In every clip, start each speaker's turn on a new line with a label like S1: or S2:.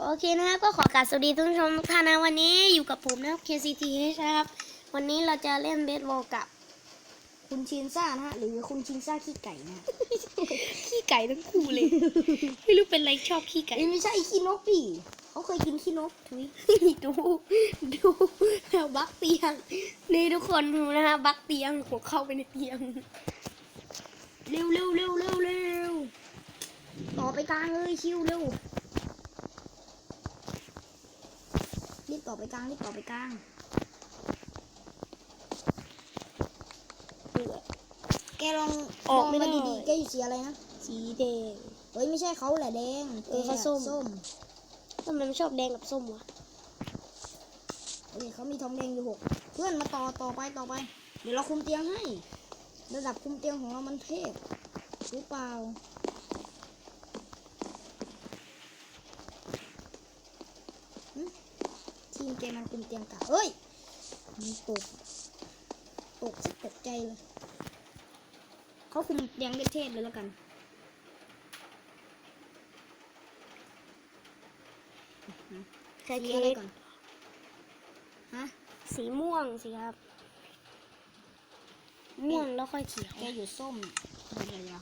S1: โอเคนะครับก็ขอกราบสวัสดีท่านผู้ชมทุกท่านนะวันนี้อยู่กับผมนะครับ KCTH นะครับ วันนี้เราจะเล่นเบสบอลกับ
S2: คุณชินซ่านะฮะหรือคุณชินซ่าขี้ไก่นะ
S1: ขี้ไก่ทั้งคู่เลย ไม่รู้เป็นไรชอบขี้ไก่
S2: เอ้ยไม่ใช่ขี้นกดิเขาเคยกินขี้นกทุย
S1: ดูดูแล้วบักเตียงนี่ทุกคนดูนะฮะบักเตียงหัวเข้าไปในเตียง
S2: เร็วเร็วเร็วเร็วเร็วต่อไปกลางเลยคิวเร็วรีบ ต่อไปกลางรีบต่อไปกลางแกลอง
S1: ออกไม่
S2: ม
S1: ได้
S2: งดีๆแกอยู่สีอะไรนะ
S1: สีแดง
S2: เฮ้ยไม่ใช่เขาแหละแดง
S1: เออเขาส้ม
S2: ส้ม
S1: ทำไมไม่ชอบแดงกับส้มวะ
S2: เฮ้ยเขามีทองแดงอยู่หกเพื่อนมาต่อต่อไปต่อไป เดี๋ยวเราคุมเตียงให้ ระดับคุมเตียงของเรามันเทพหรือเปล่า ทีมเกมมันคุมเตียงกะเฮ้ยมันตกตกสิตกใจเลยเขาคุมเตียงได้เทพเลยแล้วกัน
S1: ใช่
S2: สี
S1: เค้
S2: อะไร
S1: ก
S2: ก่อนฮะ
S1: สีม่วงสิครับ ม่วงแล้วค่อยเขียว
S2: แกอยู่ส้มอะไรอะ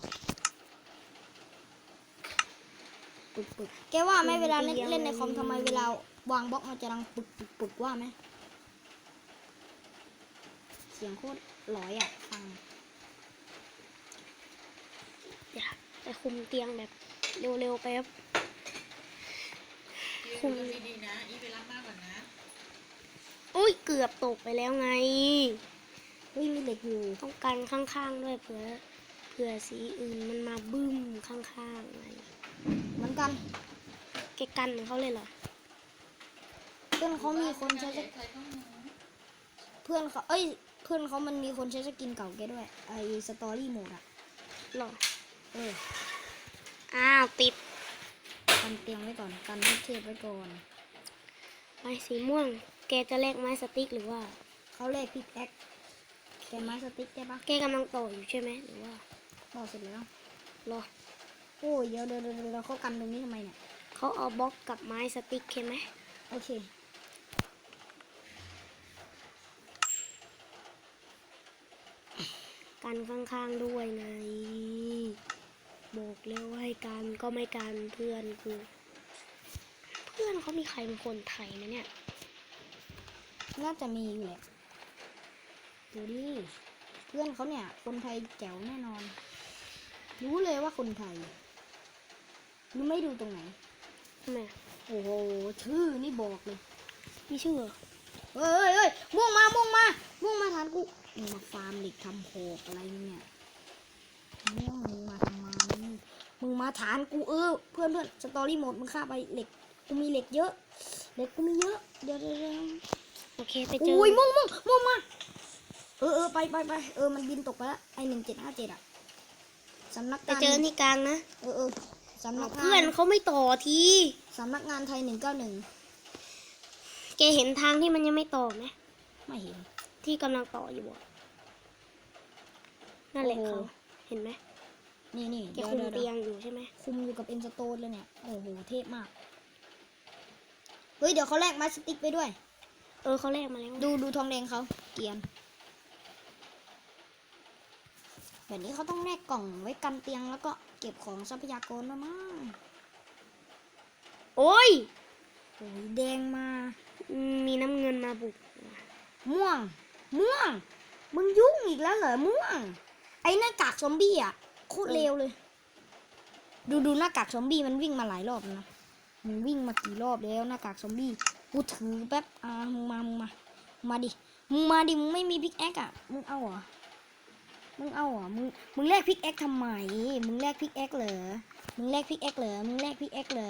S2: ปึกปึกแกว่าไหมเวลาเล่นเล่นในคอมทำไมเวลา วางบล็อกมันจะดังปึกปึกปึกว่าไหมเสียงโคตรหลอยอะฟัง
S1: เดี๋ยวไปคุมเตียงแบบเร็วๆไปครับคุ
S3: คุ
S1: ม
S3: มดีๆนะอีไปรับมากก่อนนะ
S1: อุ้ยเกือบตกไปแล้วไง
S2: เฮ้ยมีเหล็กอยู่
S1: ต้องกันข้างๆด้วยเผื่อเผื่อสีอื่นมันมาบึ้มข้างๆไง
S2: เหมือนกัน
S1: แกกันเขาเลยเหรอ
S2: เพื่อนเขามีคนใช้สก
S3: ใครต้องหนู
S2: เพื่อนเขาเอ้ย เพื่อนเขามันมีคนใช้สกินเก่าแกด้วย ไอสตอรี่โหมดอะ
S1: หรอ
S2: เออ
S1: อ้าวติด
S2: กันเตียงไว้ก่อนกันเทพไว้ก่อน
S1: ไม้สีม่วง แกจะแลกไม้สติ๊กหรือว่า
S2: เขาเลขพิกแอคแกไม้สติ๊กได้ปะ
S1: แกกำลังต่ออยู่ใช่ไหมหรือว่า
S2: บอกเสร็จแล้ว
S1: รอ
S2: โอ้ยเดี๋ยวเดี๋ยวเดี๋ยวเดี๋ยวเขากันตรงนี้ทำไมเนี่ย
S1: เขาเอาบล็อกกับไม้สติ๊กใช่ไหม
S2: โอเค
S1: กันข้างๆด้วยไงบอกเร็วให้กันก็ไม่กันเพื่อนกูเพื่อนเขามีใครเป็นคนไทยไหมเนี่ย
S2: น่าจะมีอยู่แหละดูดิเพื่อนเขาเนี่ย คนไทยแจ๋วแน่นอน รู้เลยว่าคนไทยรู้ไม่ดูตรงไหน
S1: ทำไมอะ
S2: โอ้โหชื่อนี่บอกเลย
S1: มีชื่อเหรอ
S2: เฮ้ยเฮ้ยเฮ้ยม่วงมาม่วงมาม่วงมาทานกู มึงมาฟาร์มเหล็กทำโหกอะไรเนี่ยม่วงมึงมาทำไมมึงมาฐานกูเออ เพื่อนเพื่อนสตอรี่โหมดมึงฆ่าไปเหล็กกูมีเหล็กเยอะเหล็กกูมีเยอะเดี๋ยวเดี๋ยวเดี๋ยว
S1: โอเคไปเจอ
S2: อุ้ยม่วงม่วงม่วงมาเออเออไปไปไปเออมันบินตกไปแล้วไอหนึ่งเจ็ดห้าเจ็ดอะสำนัก
S1: ไป
S2: งาน
S1: เจอที่กลางนะ
S2: เออเออสำนักงา
S1: เพื่อน
S2: น
S1: เขาไม่ต่อที
S2: สำนักงานไทยหนึ่งเก้าหนึ่ง
S1: แกเห็นทางที่มันยังไม่ต่อไหม
S2: ไม่เห็น
S1: ที่กำลังต่ออยู่อะนั่นแหละ
S2: โอ้โห
S1: เขาเห็นไหม
S2: นี่นี่
S1: แก
S2: เดี๋ยว
S1: คุม
S2: เดี๋ยว
S1: เตี
S2: เดี๋
S1: ย
S2: ยว
S1: งอยู่ใช่ไหม
S2: คุมอยู่กับเอ็นสโตนเลยเนี่ย โอ้โห เทพมาก เฮ้ย เดี๋ยวเขาแลกมาสติ๊กไปด้วย
S1: เออเขาแลกมาแล้ว
S2: ดูดูทองแดงเขาเกรียนแบบนี้เขาต้องแลกกล่องไว้กันเตียงแล้วก็เก็บของทรัพยากรมามั้ง
S1: โอ้ย
S2: โอ้ยแดงมา
S1: มีน้ำเงินมาบุก
S2: ม่วง ม่วง มึงยุ่งอีกแล้วเหรอม่วง ไอ้หน้ากากซอมบี้อะโคตรเร็วเลย ดูดูหน้ากากซอมบี้มันวิ่งมาหลายรอบแล้วนะมันวิ่งมากี่รอบแล้วหน้ากากซอมบี้กูถือแป๊บอ่ามึงมามึงมามึงมาดิ มึงมาดิ มึงไม่มีพิกแอคอะ มึงเอาเหรอ มึงเอาเหรอ มึง มึงแลกพิกแอคทำไม มึงแลกพิกแอคเหรอ มึงแลกพิกแอคเหรอ มึงแลกพิกแอคเหรอ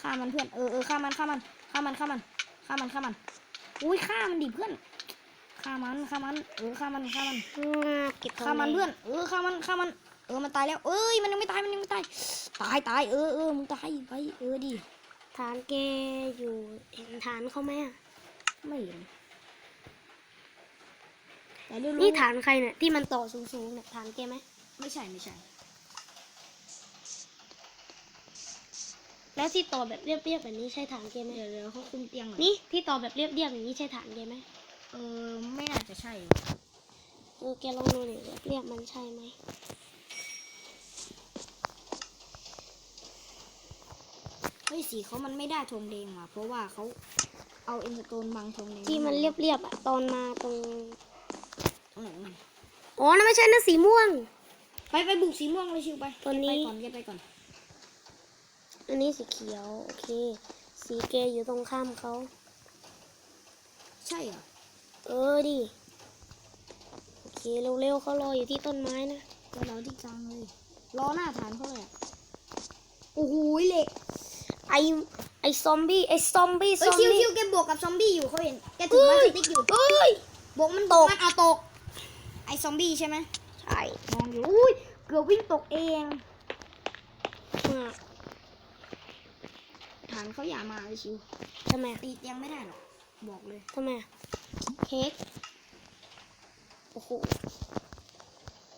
S2: ฆ่ามันเพื่อน เออเออฆ่ามันฆ่ามันฆ่ามันฆ่ามันฆ่ามันฆ่ามัน อุ้ยฆ่ามันดิเพื่อน ฆ่ามันฆ่ามันเออฆ่ามันฆ่ามัน
S1: อืมเก็บทอง
S2: ฆ่ามัน
S1: แดง
S2: เพื่อนเออฆ่ามันฆ่ามัน เออมันตายแล้ว เอ้ยมันยังไม่ตายมันยังไม่ตายตายตายเออเออมึงตายไปเออดิ
S1: ฐานแกอยู่เห็นฐานเขาไหมอะ
S2: ไม่เห็นแต่รู้
S1: นี่ฐานใครเนี่ยที่มันต่อสูงๆเนี่ยฐานแกไหม
S2: ไม่ใช่ไม่ใช่
S1: แล้วที่ต่อแบบเรียบๆแบบนี้ใช่ฐานเกมไหม
S2: เดี๋ยวเดี๋ยวเขาคุมเตียงก่อน
S1: นี่ที่ต่อแบบเรียบๆอย่างนี้ใช่ฐานเกมไหม
S2: เออ ไม่น่าจะใช่
S1: เออแกลองดูหน่อยเรียบๆมันใช่ไหม
S2: เฮ้ยสีเขามันไม่ได้ธงแดงว่ะ เพราะว่าเขาเอาเอ็นสโตนบังธงแดง
S1: ที่มันเรียบๆอะตอนมาตรง
S2: ตรงไหนมัน
S1: อ๋อนั่นไม่ใช่นะสีม่วง
S2: ไปไปบุกสีม่วงเลยชิวไป
S1: ตอนนี้
S2: ไปก่อนแกไปก่อน
S1: อันนี้สีเขียว โอเค สีเกอยู่ตรงข้ามเขา
S2: ใช่เหรอ
S1: เออดิ โอเคเร็วๆเขารออยู่ที่ต้นไม้นะ
S2: เดี๋ยวเราที่กลางเลย รอหน้าฐานเขาเลยอะโอ้โหเหล็ก
S1: ไอไอซอมบี้ไอซอมบี้ซ
S2: เอ้ย
S1: อม
S2: คิว
S1: บี้
S2: คิวแกบวกกับซอมบี้อยู่เขาเห็น แกถือไม้สติ๊กอยู่
S1: เอ้ย
S2: บวกมันตก มันเอาตก ไอซอมบี้ใช่ไหม
S1: ใช่
S2: มองอยู่ อุ้ย เกือบวิ่งตกเอง
S1: มาก
S2: ฐานเขาอย่ามาเลยชิว
S1: ทำไมอะ
S2: ตีเตียงไม่ได้หรอก บอกเลย
S1: ทำไมอะ เค้กโอ้โห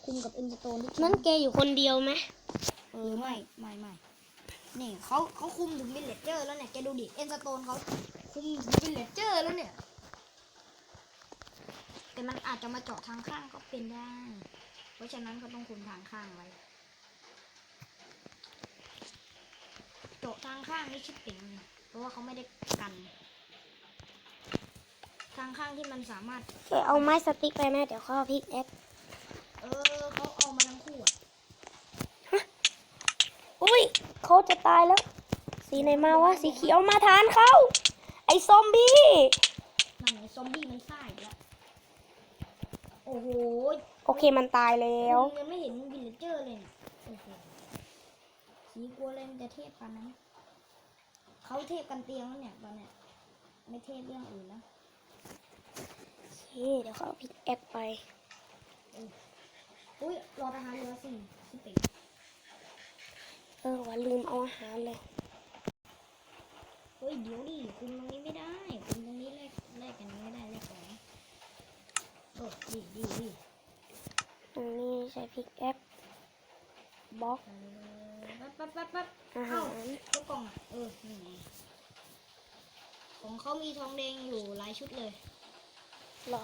S2: คุมกับเอ็นสโตนที่
S1: นั่นแกอยู่คนเดียวไหม
S2: เออไม่ไม่ไม่นี่เขาเขาคุมถึงวิลเลจเจอร์แล้วเนี่ยแกดูดิเอ็นสโตนเขาคุมถึงวิลเลจเจอร์แล้วเนี่ย แต่มันอาจจะมาเจาะทางข้างก็เป็นได้ เพราะฉะนั้นเขาต้องคุมทางข้างไว้เจาะทางข้างนี่ชิบเป่งเลยเพราะว่าเขาไม่ได้กัน ทางข้างที่มันสามารถ
S1: แกเอาไม้สติ๊กไปไหมเดี๋ยวเขาเอาพิกแอค
S2: เออเขาเอามาทั้งคู่อะ
S1: อุ้ยเขาจะตายแล้ว สีไหนมาวะสีเขียวมาทานเขาไอซอมบี้
S2: นั่นไงซอมบี้มันซ่าอีกแล้วโอ้โห
S1: โอเคมันตายแล้ว
S2: ยังไม่เห็นวิลเลจเจอร์เลยเนี่ยโอ้โหสีกลัวเลยมันจะเทพกันนะเขาเทพกันเตียงแล้วเนี่ยตอนเนี้ยไม่เทพเรื่องอื่นแล้ว
S1: โอ เคเดี๋ยวเขาเอาพิกแอคไป
S2: อุ้ยรอทหารเรือสี่สิบเอ็ด
S1: เออว่าลืมเอาอาหารเลย
S2: เฮ้ยเดี๋ยวดิคุณตรงนี้ไม่ได้คุณตรงนี้แลกแลกกันไม่ได้แลกของเออดีดีดี
S1: ตรงนี้ใช้พิกแอคบล็อก
S2: เออปั๊บปั๊บปั๊บปั๊บ
S1: อาหา
S2: เอ้ารแล้วกล่องอะเออนี่ไงของเขามีทองแดงอยู่หลายชุดเลย
S1: เหรอ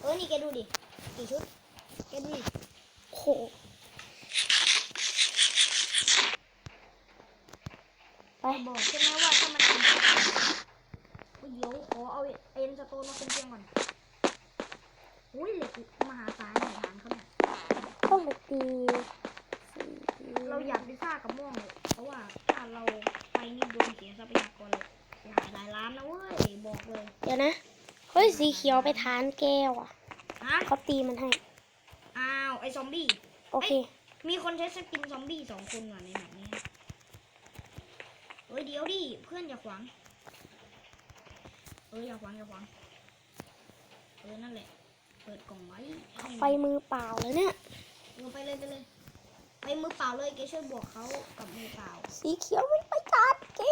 S2: เออ นี่แกดูดิ กี่ชุด แกดูดิ
S1: โหไป
S2: บอกใช่ไหมว่าถ้ามันเป็นเฮ้ยเดี๋ยวขอเอาเอ็นสโตนมาเป็นเตียงก่อน อุ้ยเหล็กมหาศาลในฐานเขาเนี่ย
S1: ต้องไปตีสี
S2: เราอยากได้ซ่ากับม่วงเลยเพราะว่าถ้าเราไปนี่โดนเสียทรัพยากรเลยเสียหายหลายล้านนะเว้ยบอกเลย
S1: เดี๋ยวนะเฮ้ยสีเขียวไปทานแก้วอะ
S2: ฮะ
S1: เขาตีมันให้
S2: อ้าวไอซอมบี้
S1: โอเค
S2: มีคนใช้สกินซอมบี้สองคนว่ะในแบบนี้เอ้ยเดี๋ยวดิเพื่อนอย่าขวางเอออย่าขวางอย่าขวางเออนั่นแหละ เปิดกล่องไว้
S1: ไปมือเปล่าเลยเนี่ย
S2: เออไปเลยไปเลยไปมือเปล่าเลยแกช่วยบวกเขากับมือเปล่า
S1: สีเขียวไม่ไปทานแก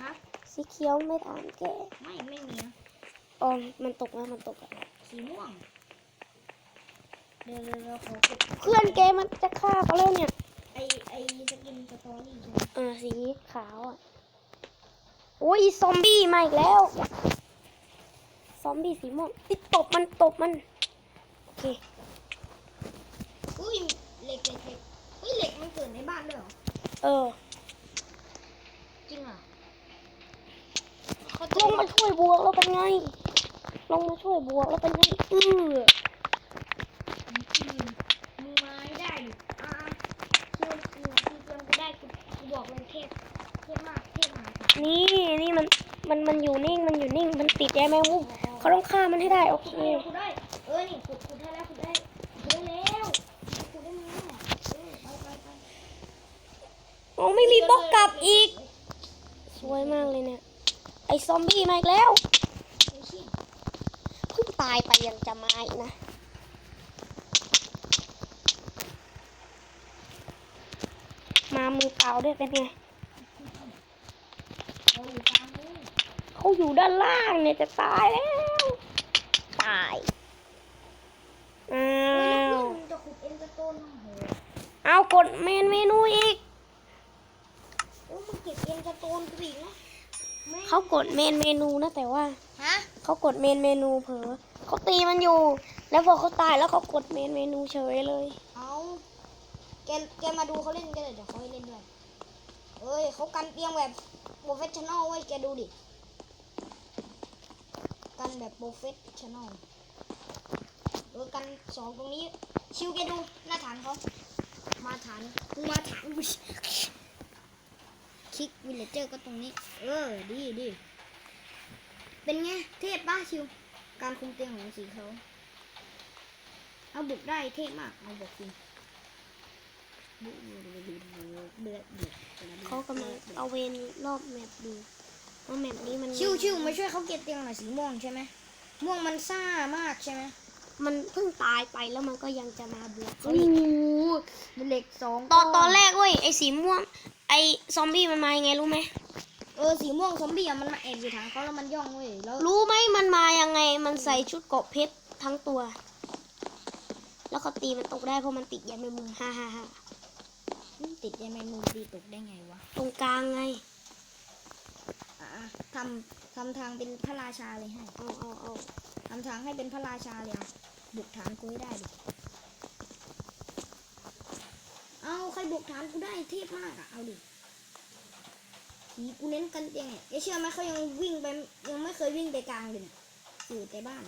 S2: ฮะ
S1: สีเขียวไม่ทานแก
S2: ไม่ไม่มีนะ
S1: อ๋อมันตกแล้วมันตกแล้ว
S2: สีม่วงเดี๋ยวเดี๋ยวเดี๋ยวขอเก็บ
S1: เพื่อนแกมันจะฆ่าเขาแล้วเนี่ย
S2: ไอไอสกินสตอรี่ใช่ไหม
S1: เออสีขาวอะโอ้ยซอมบี้มาอีกแล้ว ซอมบี้สีม่วงอิตบมันตบมัน โอเค
S2: อุ้ยเหล็กเหล็กเหล็กเฮ้ยเหล็กมันเกิดในบ้านด้วยเหรอ
S1: เออ
S2: จริงเหรอ
S1: ลงมาช่วยบวกแล้วเป็นไง ลงมาช่วยบวกแล้วเป็นไงอือ
S2: อมมึงมาให้ได้ดิอ่าคิวคิวคิวเตรียมกูได้กูบอกเลยเทพเทพมากเทพมาศาล
S1: นี่นี่มันมันมันอยู่นิ่งมันอยู่นิ่งมันติดแยแมงมุมเขาต้องฆ่ามันให้ได้โอเค
S2: ขุดได้เออนี่ขุดขุดได้แล้วขุดได้ขุดได้แล้วขุดได้แล้วเออไปไปไป
S1: โอ้ไม่มีบล็อกกลับอีก สวยมากเลยเนี่ยไอซอมบี้มาอีกแล้ว ตายไปยังจะมาอีกนะมามือเปล่าด้วยเป็นไง
S2: เราอยู่กลางนู้น
S1: เขาอยู่ด้านล่างเนี่ยจะตายแล้ว ตายอ้า
S2: เฮ้ยแล้วเอนมึงจะขุดเอ็นสโตนมาโห
S1: เอากดเมนเมนูอีก
S2: เออมึงเก็บเอ็นโตนกูอีกนะ
S1: เขากดเมนเมนูนะแต่ว่า
S2: ฮะ
S1: เขากดเมนเมนูเผลอเขาตีมันอยู่ แล้วพอเขาตายแล้วเขากดเมนเมนูเฉยเลย
S2: เอาแกแกมาดูเขาเล่นกันเลยเดี๋ยวเขาให้เล่นด้วยเอ้ยเขากันเตียงแบบโปรเฟชชั่นอลเว้ยแกดูดิกันแบบโปรเฟชชั่นอลเออกันสองตรงนี้ชิวแกดูหน้าฐานเขามาฐานกูมาฐาน กูคลิกวิลเลเจอร์ก็ตรงนี้ เออ ดีดี เป็นไง เทพป้าชิว การคุมเตียงของสีเขาเอาบุกได้เทพมาก เอาบอกจริงเดือดเดือดเดือดเดือด
S1: เขากำลังเอาเวนรอบแมปดูว่าแมปนี้มัน
S2: ชิวชิวมาช่วยเขาเก็บเตียงหน่อยสีม่วงใช่ไหมม่วงมันซ่ามากใช่ไหม
S1: มันเพิ่งตายไปแล้วมันก็ยังจะมาบวก
S2: โอ้โหเป็นเหล็กสอง
S1: ตอนตอนแรกเว้ยไอ้สีม่วง ไอ้ซอมบี้มันมายังไงรู้ไหม
S2: เออสีม่วงซอมบี้อะมันมาแอบอยู่ทางเขาแล้วมันย่องเว้ยแล้ว
S1: รู้ไหมมันมายังไงมันใส่ชุดเกราะเพชรทั้งตัว แล้วเขาตีมันตกได้เพราะมันติดยาแมงมุมฮ่าฮ่าฮ่า
S2: ติดยังไงมุมดีตกได้ไงวะ
S1: ตรงกลางไง
S2: อะอะทำทำทางเป็นพระราชาเลยให้
S1: เอาเอาเอา
S2: ทำทางให้เป็นพระราชาเลยเอาบุกฐานกูให้ได้ดิเอาใค รบุกฐานกูได้เทพมากอะเอาดิผีกูเน้นกันเตียงเนี่ยเอ๊ะเชื่อไหมเขายังวิ่งไปยังไม่เคยวิ่งไปกลางเลยเนี่ยอยู่แต่บ้าน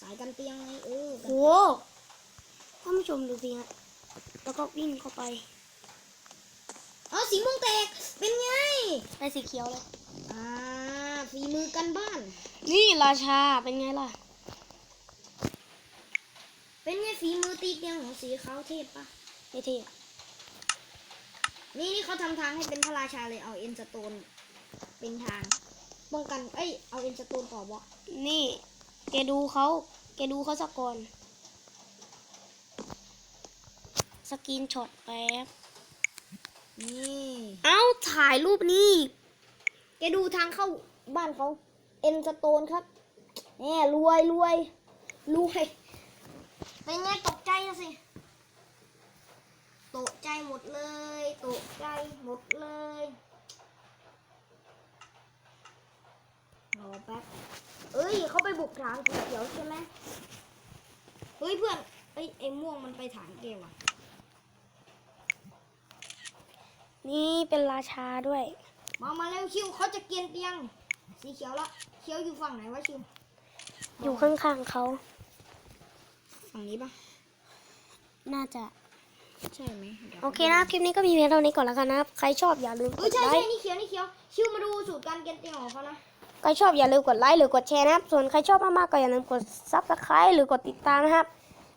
S2: สายกันเตียงไงเออกัน
S1: โหท่านผู้ชมดูสิฮะแล้วก็วิ่งเข้าไป
S2: เอาสีม่วงแตกเป็นไง
S1: ได้สีเขียวเลย
S2: อ่าฝีมือกันบ้าน
S1: นี่ราชาเป็นไงล่ะ
S2: เป็นไงฝีมือตีเตียงของสีขาวเทพปะ
S1: ไม่เท่
S2: นี่นี่เขาทำทางให้เป็นพระราชาเลยเอาเอ็นสโตนเป็นทางป้องกัน เอ้ยเอาเอ็นสโตนต่อบล็อก
S1: นี่แกดูเขาแกดูเขาสักก่อนสกรีนช็อตแป๊บ
S2: นี่
S1: เอ้าถ่ายรูปนี่
S2: แกดูทางเข้าบ้านเขาเอ็นสโตนครับแหมรวยรวยรวยเป็นไงตกใจอะสิตกใจ หมดเลยตกใจหมดเลยรอแป๊บเอ้ยเขาไปบุกฐานสีเขียวใช่ไหมเฮ้ยเพื่อนเอ้ยไอ้ม่วงมันไปฐานเกว่ะ
S1: นี่เป็นราชาด้วย
S2: มามาเร็วคิวเขาจะเกียนเตียง สีเขียวละเขียวอยู่ฝั่งไหนวะคิว
S1: อยู่ข้างๆเขา
S2: ฝั่งนี้ปะ
S1: น่าจะ
S2: ใช่ไหมดี๋ยว
S1: โอเคนะครับคลิปนี้ก็มีเพียงเท่านี้ก่อนแล้วกันนะครับ ใครชอบอย่าลืมก
S2: เอ้ย
S1: ด
S2: ใช่
S1: ไล
S2: ใช่
S1: ค์
S2: นี่เขียวนี่เขียวคิวมาดูสูตรการเกียนเตียงของเขานะ
S1: ใครชอบอย่าลืมกดไลค์หรือกดแชร์นะครับ ส่วนใครชอบมากๆก็อย่าลืมกดซับสไครต์หรือกดติดตามนะครับ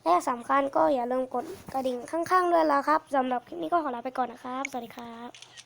S1: และสำคัญก็อย่าลืมกดกระดิ่งข้างๆด้วยละครับสำหรับคลิปนี้ก็ขอลาไปก่อนนะครับ สวัสดีครับ